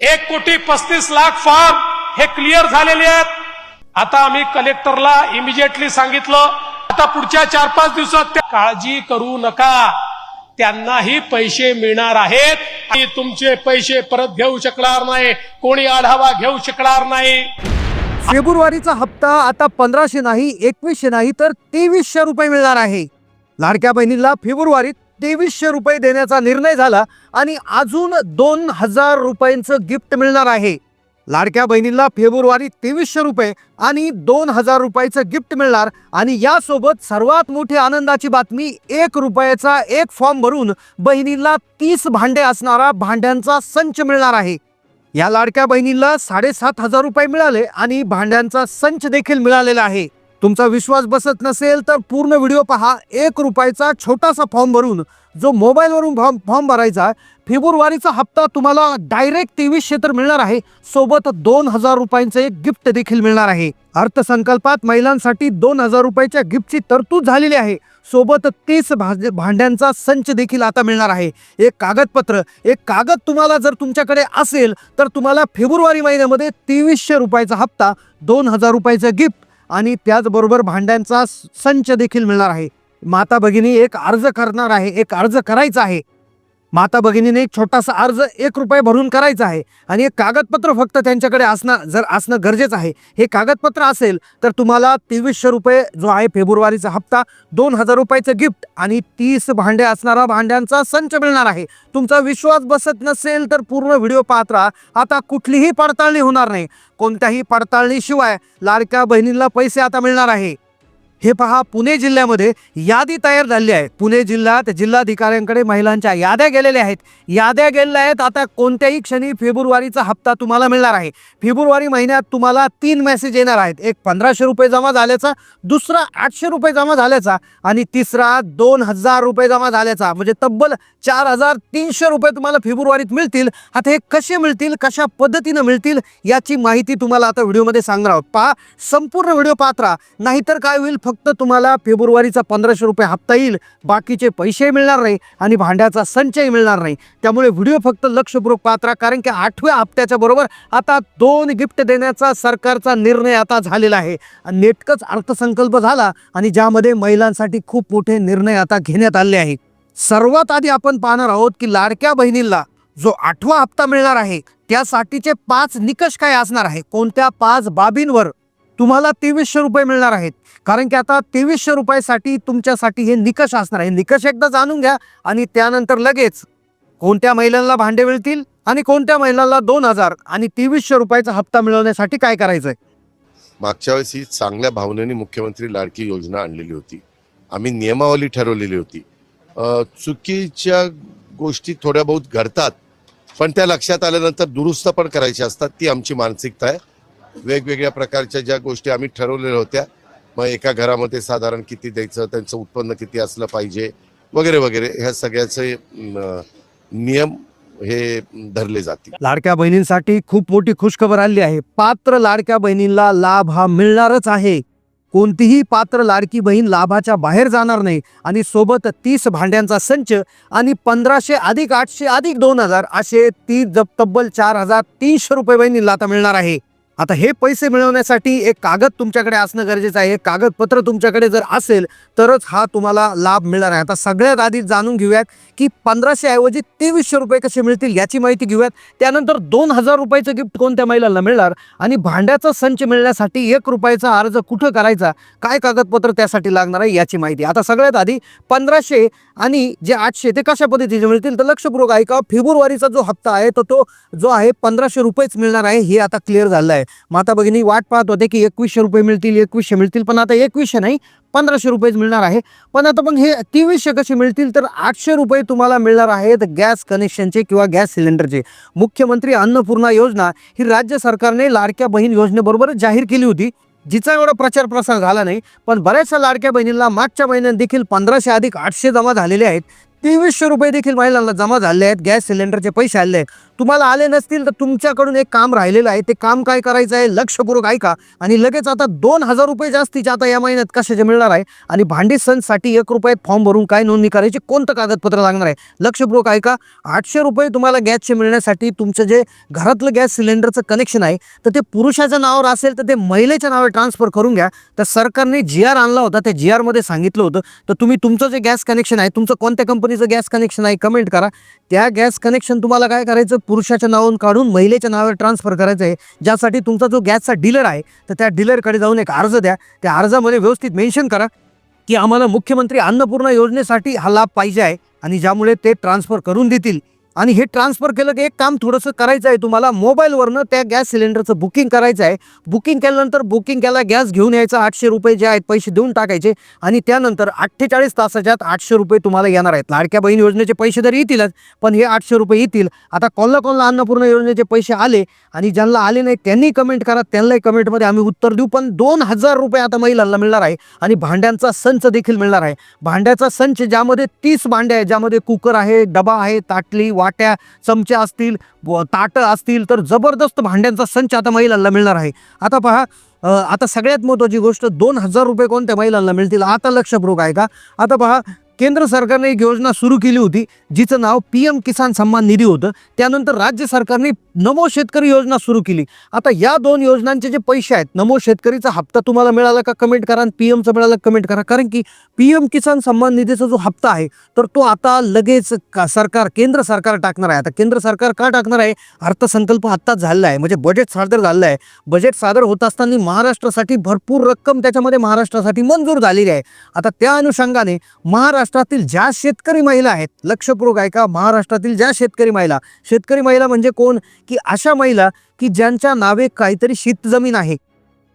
एक कोटी पस्तीस लाख फॉर्म हे क्लिअर झालेले आहेत. आता आम्ही कलेक्टरला इमिजिएटली सांगितलं आता पुढच्या चार पाच दिवसात त्या काळजी करू नका. त्यांनाही पैसे मिळणार आहेत. आणि तुमचे पैसे परत घेऊ शकणार नाही. कोणी आढावा घेऊ शकणार नाही. फेब्रुवारीचा हप्ता आता पंधराशे नाही एकवीसशे नाही तर तेवीसशे रुपये मिळणार आहे. लाडक्या बहिणीला फेब्रुवारीत तेवीसशे रुपये देण्याचा निर्णय झाला आणि अजून दोन हजार रुपयांचं गिफ्ट मिळणार आहे. लाडक्या बहिणीला फेब्रुवारी तेवीसशे रुपये आणि दोन हजार रुपयाचं गिफ्ट मिळणार आणि यासोबत सर्वात मोठी आनंदाची बातमी एक रुपयाचा एक फॉर्म भरून बहिणीला तीस भांडे असणारा भांड्यांचा संच मिळणार आहे. या लाडक्या बहिणीला साडेसात हजार रुपये मिळाले आणि भांड्यांचा संच देखील मिळालेला आहे. तुमचा विश्वास बसत नसेल तर पूर्ण व्हिडिओ पहा. एक रुपयाचा छोटासा फॉर्म भरून जो मोबाईलवरून फॉर्म फॉर्म भरायचा फेब्रुवारीचा हप्ता तुम्हाला डायरेक्ट तेवीसशे तर मिळणार आहे. सोबत दोन हजार रुपयांचं एक गिफ्ट देखील मिळणार आहे. अर्थसंकल्पात महिलांसाठी दोन हजार रुपयाच्या गिफ्टची तरतूद झालेली आहे. सोबत तीस भाज- भांड्यांचा संच देखील आता मिळणार आहे. एक कागदपत्र एक कागद तुम्हाला जर तुमच्याकडे असेल तर तुम्हाला फेब्रुवारी महिन्यामध्ये तेवीसशे रुपयाचा हप्ता दोन हजार रुपयाचं गिफ्ट आणि त्याचबरोबर भांड्यांचा संच देखील मिळणार आहे. माता भगिनी एक अर्ज करणार आहे एक अर्ज करायचा आहे. माता भगिनीने एक छोटासा अर्ज एक रुपये भरून करायचा आहे आणि एक कागदपत्र फक्त त्यांच्याकडे असणं जर असणं गरजेचं आहे. हे कागदपत्र असेल तर तुम्हाला तेवीसशे रुपये जो आहे फेब्रुवारीचा हप्ता दोन हजार रुपयाचं गिफ्ट आणि तीस भांडे असणारा भांड्यांचा संच मिळणार आहे. तुमचा विश्वास बसत नसेल तर पूर्ण व्हिडिओ पाहत राहा. आता कुठलीही पडताळणी होणार नाही. कोणत्याही पडताळणीशिवाय लाडक्या बहिणींना पैसे आता मिळणार आहे. हे पहा पुणे जिल्ह्यामध्ये यादी तयार झाली आहे. पुणे जिल्ह्यात जिल्हाधिकाऱ्यांकडे महिलांच्या याद्या गेलेल्या आहेत. याद्या गेलेल्या आहेत. आता कोणत्याही क्षणी फेब्रुवारीचा हप्ता तुम्हाला मिळणार आहे. फेब्रुवारी महिन्यात तुम्हाला तीन मेसेज येणार आहेत. एक पंधराशे रुपये जमा झाल्याचा दुसरा आठशे रुपये जमा झाल्याचा आणि तिसरा दोन हजार रुपये जमा झाल्याचा. म्हणजे तब्बल चार हजार तीनशे रुपये तुम्हाला फेब्रुवारीत मिळतील. आता हे कसे मिळतील? कशा पद्धतीनं मिळतील? याची माहिती तुम्हाला आता व्हिडिओमध्ये सांगणार आहोत. पहा संपूर्ण व्हिडिओ पात्रा नाहीतर काय होईल? फक्त तुम्हाला फेब्रुवारीचा पंधराशे रुपये हप्ता येईल बाकीचे पैसे मिळणार नाही आणि भांड्याचा संचय मिळणार नाही. त्यामुळे व्हिडिओ फक्त लक्षपूर्वक पात्रा कारण की आठव्या हप्त्याच्या बरोबर आता दोन गिफ्ट देण्याचा सरकारचा निर्णय आता झालेला आहे. नेटकंच अर्थसंकल्प झाला आणि ज्यामध्ये महिलांसाठी खूप मोठे निर्णय आता घेण्यात आले आहे. सर्वात आधी आपण पाहणार आहोत की लाडक्या बहिणींना जो आठवा हप्ता मिळणार आहे त्यासाठीचे पाच निकष काय असणार आहे? कोणत्या पाच बाबींवर तुम्हाला तेवीसशे रुपये मिळणार आहेत? कारण की आता तेवीसशे रुपयासाठी तुमच्यासाठी हे निकष असणार आहे. निकष एकदा जाणून घ्या आणि त्यानंतर लगेच कोणत्या महिलांना भांडे मिळतील आणि कोणत्या महिलांना दोन हजार आणि तेवीसशे रुपयाचा हप्ता मिळवण्यासाठी काय करायचंय? मागच्या वेळेस ही चांगल्या भावनेने मुख्यमंत्री लाडकी योजना आणलेली होती. आम्ही नियमावली ठरवलेली होती. चुकीच्या गोष्टी थोड्या बहुत घडतात पण त्या लक्षात आल्यानंतर दुरुस्त पण करायच्या असतात. ती आमची मानसिकता आहे. वेगवेगळ्या प्रकारच्या ज्या गोष्टी आम्ही ठरवलेल्या होत्या मग एका घरामध्ये साधारण किती द्यायचं त्यांचं उत्पन्न किती असलं पाहिजे वगैरे वगैरे ह्या सगळ्याचे नियम हे धरले जातील. लाडक्या बहिणींसाठी खूप मोठी खुशखबर आली आहे. पात्र लाडक्या बहिणींना लाभ हा मिळणारच आहे. कोणतीही पात्र लाडकी बहीण लाभाच्या बाहेर जाणार नाही. आणि सोबत तीस भांड्यांचा संच आणि पंधराशे अधिक आठशे अधिक दोन हजार असे ती जब तब्बल चार हजार तीनशे रुपये बहिणीला आता मिळणार आहे. आता हे पैसे मिळवण्यासाठी एक कागद तुमच्याकडे असणं गरजेचं आहे. कागदपत्र तुमच्याकडे जर असेल तरच हा तुम्हाला लाभ मिळणार आहे. आता सगळ्यात आधी जाणून घेऊयात की पंधराशे ऐवजी तेवीसशे रुपये कसे मिळतील याची माहिती घेऊयात. त्यानंतर दोन हजार रुपयाचं गिफ्ट कोणत्या महिलांना मिळणार? आणि भांड्याचा संच मिळण्यासाठी एक रुपयाचा अर्ज कुठं करायचा? काय कागदपत्र त्यासाठी लागणार आहे याची माहिती. आता सगळ्यात आधी पंधराशे आणि जे आठशे ते कशा पद्धतीचे मिळतील तर लक्षपूर्वक ऐका. फेब्रुवारीचा जो हप्ता आहे तर तो जो आहे पंधराशे रुपयेच मिळणार आहे हे आता क्लिअर झालं आहे माता भगिनी वाट पाहत होते की एकवीसशे रुपये मिळतील एकवीसशे मिळतील पण आता एकवीसशे नाही पंधराशे रुपयेच मिळणार आहे. पण आता मग हे तेवीसशे कसे मिळतील? तर आठशे रुपये तुम्हाला मिळणार आहेत गॅस कनेक्शनचे किंवा गॅस सिलेंडरचे. मुख्यमंत्री अन्नपूर्णा योजना ही राज्य सरकारने लाडक्या बहीण योजनेबरोबरच जाहीर केली होती. जिचा एवढा प्रचार प्रसार झाला नाही पण बऱ्याचशा लाडक्या बहिणींना मागच्या महिन्यात देखील पंधराशे अधिक आठशे जमा झालेले आहेत. तेवीसशे रुपये देखील महिलांना जमा झाले आहेत. गॅस सिलेंडरचे पैसे आले आहेत. तुम्हाला आले नसतील तर तुमच्याकडून एक काम राहिलेलं आहे. ते काम काय करायचं आहे लक्षपूर्वक ऐका. आणि लगेच आता दोन हजार रुपये जास्तीचे आता या महिन्यात कशाचे मिळणार आहे? आणि भांडी सणसाठी एक रुपयात फॉर्म भरून काय नोंदणी करायची? कोणतं कागदपत्र लागणार आहे? लक्षपूर्वक ऐका. आठशे रुपये तुम्हाला गॅसचे मिळण्यासाठी तुमचं जे घरातलं गॅस सिलेंडरचं कनेक्शन आहे तर ते पुरुषाच्या नावावर असेल तर ते महिलेच्या नावावर ट्रान्सफर करून घ्या. तर सरकारने जी आर आणला होता त्या जी आरमध्ये सांगितलं होतं. तर तुम्ही तुमचं जे गॅस कनेक्शन आहे तुमचं कोणत्या कंपनी कंपनीचं गॅस कनेक्शन आहे कमेंट करा. त्या गॅस कनेक्शन तुम्हाला काय करायचं? पुरुषाच्या नावावरून काढून महिलेच्या नावावर ट्रान्सफर करायचं आहे. ज्यासाठी तुमचा जो गॅसचा डीलर आहे तर त्या डीलरकडे जाऊन एक अर्ज द्या. त्या अर्जामध्ये व्यवस्थित मेन्शन करा की आम्हाला मुख्यमंत्री अन्नपूर्णा योजनेसाठी हा लाभ पाहिजे आहे आणि ज्यामुळे ते ट्रान्सफर करून देतील. आणि हे ट्रान्सफर केलं की एक काम थोडंसं करायचं आहे तुम्हाला. मोबाईलवरनं त्या गॅस सिलेंडरचं बुकिंग करायचं आहे. बुकिंग केल्यानंतर बुकिंग केला गॅस घेऊन यायचा. आठशे रुपये जे आहेत पैसे देऊन टाकायचे. आणि त्यानंतर अठ्ठेचाळीस तासाच्या आत आठशे रुपये तुम्हाला येणार आहेत. लाडक्या बहीण योजनेचे पैसे तर येतीलच पण हे आठशे रुपये येतील. आता कोणला कोणला अन्नपूर्ण योजनेचे पैसे आले आणि ज्यांना आले नाही त्यांनी कमेंट करा. त्यांनाही कमेंटमध्ये आम्ही उत्तर देऊ पण दोन हजार रुपये आता महिलांना मिळणार आहे आणि भांड्यांचा संच देखील मिळणार आहे. भांड्याचा संच ज्यामध्ये तीस भांडे आहेत ज्यामध्ये कुकर आहे डबा आहे ताटली वाट्या चमचे असतील ताटं असतील तर जबरदस्त भांड्यांचा संच आता महिलांना मिळणार आहे. आता पहा आता सगळ्यात महत्त्वाची गोष्ट दोन हजार रुपये कोणत्या महिलांना मिळतील आता लक्षपूर्वक आहे का आता पहा केंद्र सरकारने एक योजना सुरू केली होती जिचं नाव पी एम किसान सन्मान निधी होतं. त्यानंतर राज्य सरकारने नमो शेतकरी योजना सुरू केली. आता या दोन योजनांचे जे पैसे आहेत नमो शेतकरीचा हप्ता तुम्हाला मिळाला का कमेंट करा आणि पी एमचा मिळाला कमेंट करा. कारण की पी एम किसान सन्मान निधीचा जो हप्ता आहे तर तो आता लगेच का सरकार केंद्र सरकार टाकणार आहे. आता केंद्र सरकार का टाकणार आहे? अर्थसंकल्प आत्ताच झालेला आहे. म्हणजे बजेट सादर झालेलं आहे. बजेट सादर होत असताना महाराष्ट्रासाठी भरपूर रक्कम त्याच्यामध्ये महाराष्ट्रासाठी मंजूर झालेली आहे. आता त्या अनुषंगाने महाराष्ट्र महाराष्ट्रातील ज्या शेतकरी महिला आहेत लक्षपूर्वक ऐका महाराष्ट्रातील ज्या शेतकरी महिला शेतकरी महिला म्हणजे कोण? की अशा महिला की ज्यांच्या नावे काहीतरी शेतजमीन आहे.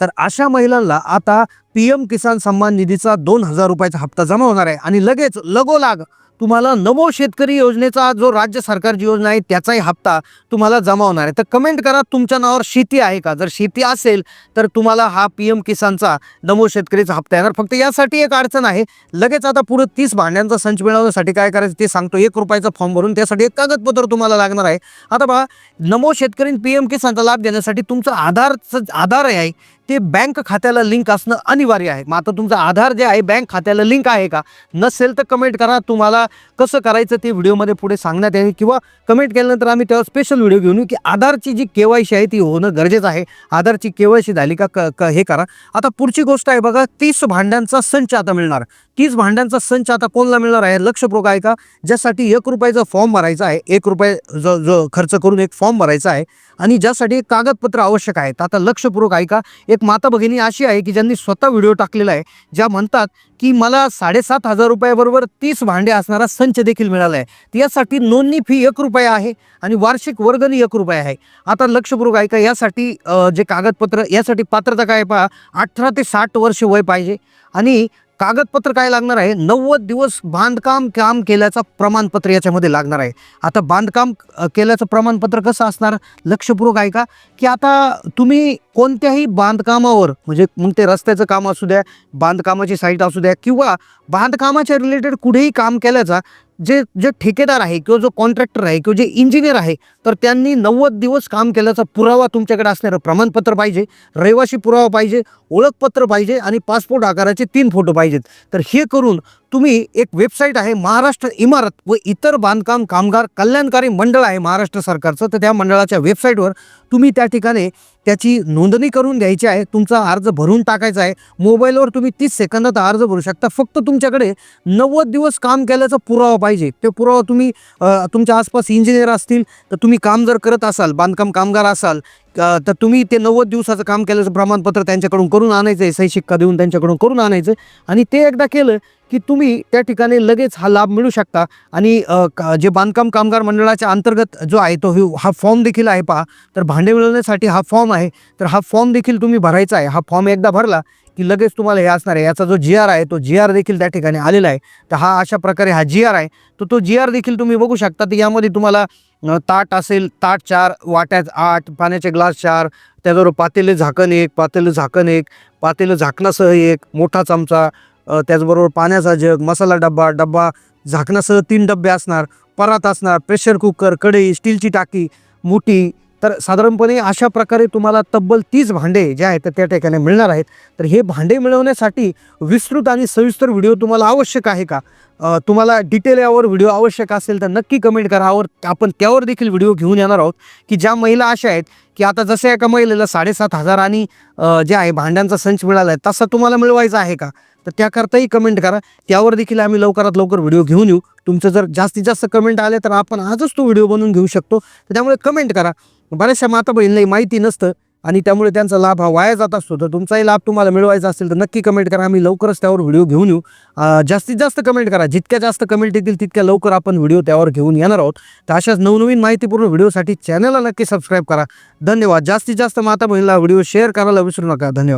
तर अशा महिलांना आता पी एम किसान सन्मान निधीचा दोन हजार रुपयाचा हप्ता जमा होणार आहे आणि लगेच लगोलाग तुम्हाला नमो शेतकरी योजनेचा जो राज्य सरकारची योजना आहे त्याचाही हप्ता तुम्हाला जमा होणार आहे. तर कमेंट करा तुमच्या नावावर शेती आहे का? जर शेती असेल तर तुम्हाला हा पी एम किसानचा नमो शेतकरीचा हप्ता येणार. फक्त यासाठी एक अडचण आहे. लगेच आता पुढे तीस भांड्यांचा संच मिळवण्यासाठी काय करायचं ते सांगतो. एक रुपयाचा फॉर्म भरून त्यासाठी एक कागदपत्र तुम्हाला लागणार आहे. आता बघा नमो शेतकरी पी एम किसानचा लाभ देण्यासाठी तुमचं आधारचं आधार आहे. ते बँक खात्याला लिंक असणं अनिवार्य आहे. मग आता तुमचं आधार जे आहे बँक खात्याला लिंक आहे का? नसेल तर कमेंट करा. तुम्हाला कसं करायचं ते व्हिडिओमध्ये पुढे सांगण्यात येईल किंवा कमेंट केल्यानंतर आम्ही त्यावर स्पेशल व्हिडिओ घेऊन येऊ की आधारची जी केवायसी सी आहे ती होणं गरजेचं आहे. आधारची के वाय सी झाली का क- क- हे करा. आता पुढची गोष्ट आहे बघा तीस भांड्यांचा संच आता मिळणार. तीस भांड्यांचा संच आता कोणला मिळणार आहे? लक्षपूर्वक आहे का? ज्यासाठी एक रुपयाचा फॉर्म भरायचा आहे एक रुपये जो जो खर्च करून एक फॉर्म भरायचा आहे. आणि ज्यासाठी एक कागदपत्र आवश्यक आहेत. आता लक्षपूर्वक ऐका एक माता भगिनी अशी आहे की ज्यांनी स्वतः व्हिडिओ टाकलेला आहे ज्या म्हणतात की मला साडेसात हजार रुपयाबरोबर तीस भांडे असणारा संच देखील मिळाला आहे. यासाठी नोंदणी फी एक रुपया आहे आणि वार्षिक वर्गणी एक रुपया आहे. आता लक्षपूर्वक ऐका यासाठी जे कागदपत्र यासाठी पात्रता काय पहा अठरा ते साठ वर्ष वय पाहिजे. आणि कागदपत्र काय लागणार आहे? नव्वद दिवस बांधकाम काम केल्याचं प्रमाणपत्र याच्यामध्ये लागणार आहे. आता बांधकाम केल्याचं प्रमाणपत्र कसं असणार? लक्षपूर्वक आहे का की आता तुम्ही कोणत्याही बांधकामावर म्हणजे मग ते रस्त्याचं काम असू द्या बांधकामाची साईट असू द्या किंवा बांधकामाच्या रिलेटेड कुठेही काम केल्याचा जे जे ठेकेदार आहे किंवा जो कॉन्ट्रॅक्टर आहे किंवा जे इंजिनियर आहे तर त्यांनी नव्वद दिवस काम केल्याचा पुरावा तुमच्याकडे असणारं प्रमाणपत्र पाहिजे रहिवासी पुरावा पाहिजे ओळखपत्र पाहिजे आणि पासपोर्ट आकाराचे तीन फोटो पाहिजेत. तर हे करून तुम्ही एक वेबसाईट आहे महाराष्ट्र इमारत व इतर बांधकाम कामगार कल्याणकारी मंडळ आहे महाराष्ट्र सरकारचं. तर त्या मंडळाच्या वेबसाईटवर तुम्ही त्या ठिकाणी त्याची नोंदणी करून द्यायची आहे. तुमचा अर्ज भरून टाकायचा आहे. मोबाईलवर तुम्ही तीस सेकंदात अर्ज भरू शकता. फक्त तुमच्याकडे नव्वद दिवस काम केल्याचा पुरावा पाहिजे. ते पुरावा तुम्ही तुमच्या आसपास इंजिनियर असतील तर तुम्ही काम जर करत असाल बांधकाम कामगार असाल तर तुम्ही ते नव्वद दिवसाचं काम केल्याचं प्रमाणपत्र त्यांच्याकडून करून आणायचं आहे सही शिक्का देऊन त्यांच्याकडून करून आणायचं आणि ते एकदा केलं की तुम्ही त्या ठिकाणी लगेच हा लाभ मिळू शकता. आणि का- जे बांधकाम कामगार मंडळाच्या अंतर्गत जो आहे तो हा फॉर्म देखील आहे पहा. तर भांडे मिळवण्यासाठी हा फॉर्म आहे. तर हा फॉर्म देखील तुम्ही भरायचा आहे. हा फॉर्म एकदा भरला की लगेच तुम्हाला हे असणार आहे. याचा जो जी आर आहे तो जी आर देखील त्या ठिकाणी आलेला आहे. तर हा अशा प्रकारे हा जी आर आहे. तर तो जी आर देखील तुम्ही बघू शकता. तर यामध्ये तुम्हाला ताट असेल ताट चार वाट्यात आठ पाण्याचे ग्लास चार त्याचबरोबर पातेले झाकण एक पातेलं झाकण एक पातेलं झाकणासह एक मोठा चमचा त्याचबरोबर पाण्याचा जग मसाला डब्बा डब्बा झाकणासह तीन डबे असणार परात असणार प्रेशर कुकर कढई स्टीलची टाकी मोठी. तर साधारणपणे अशा प्रकारे तुम्हाला तब्बल तीस भांडे जे आहेत त्या ठिकाणी मिळणार आहेत. तर हे भांडे मिळवण्यासाठी विस्तृत आणि सविस्तर व्हिडिओ तुम्हाला आवश्यक आहे का? तुम्हाला डिटेल यावर व्हिडिओ आवश्यक असेल तर नक्की कमेंट करा. आपण त्यावर देखील व्हिडिओ घेऊन येणार आहोत की ज्या महिला अशा आहेत की आता जसं एका महिलेला साडेसात हजार आणि जे आहे भांड्यांचा संच मिळाला आहे तसा तुम्हाला मिळवायचा आहे का? तर त्याकरताही कमेंट करा. त्यावर देखील आम्ही लवकरात लवकर व्हिडिओ घेऊन येऊ. तुमचं जर जास्तीत जास्त कमेंट आले तर आपण आजच तो व्हिडिओ बनवून घेऊ शकतो. तर त्यामुळे कमेंट करा. बऱ्याचशा माता बहिणीला माहिती नसतं. आणि त्यामुळे त्यांचा लाभ हा वाया जात असतो. तर तुमचाही लाभ तुम्हाला मिळवायचा असेल तर नक्की कमेंट करा. आम्ही लवकरच त्यावर व्हिडिओ घेऊन येऊ. जास्तीत जास्त कमेंट करा. जितक्या जास्त कमेंट येतील तितक्या लवकर आपण व्हिडिओ त्यावर घेऊन येणार आहोत. तर अशाच नवनवीन माहितीपूर्ण व्हिडिओसाठी चॅनलला नक्की सबस्क्राईब करा. धन्यवाद. जास्तीत जास्त माता बहिणीला व्हिडिओ शेअर करायला विसरू नका. धन्यवाद.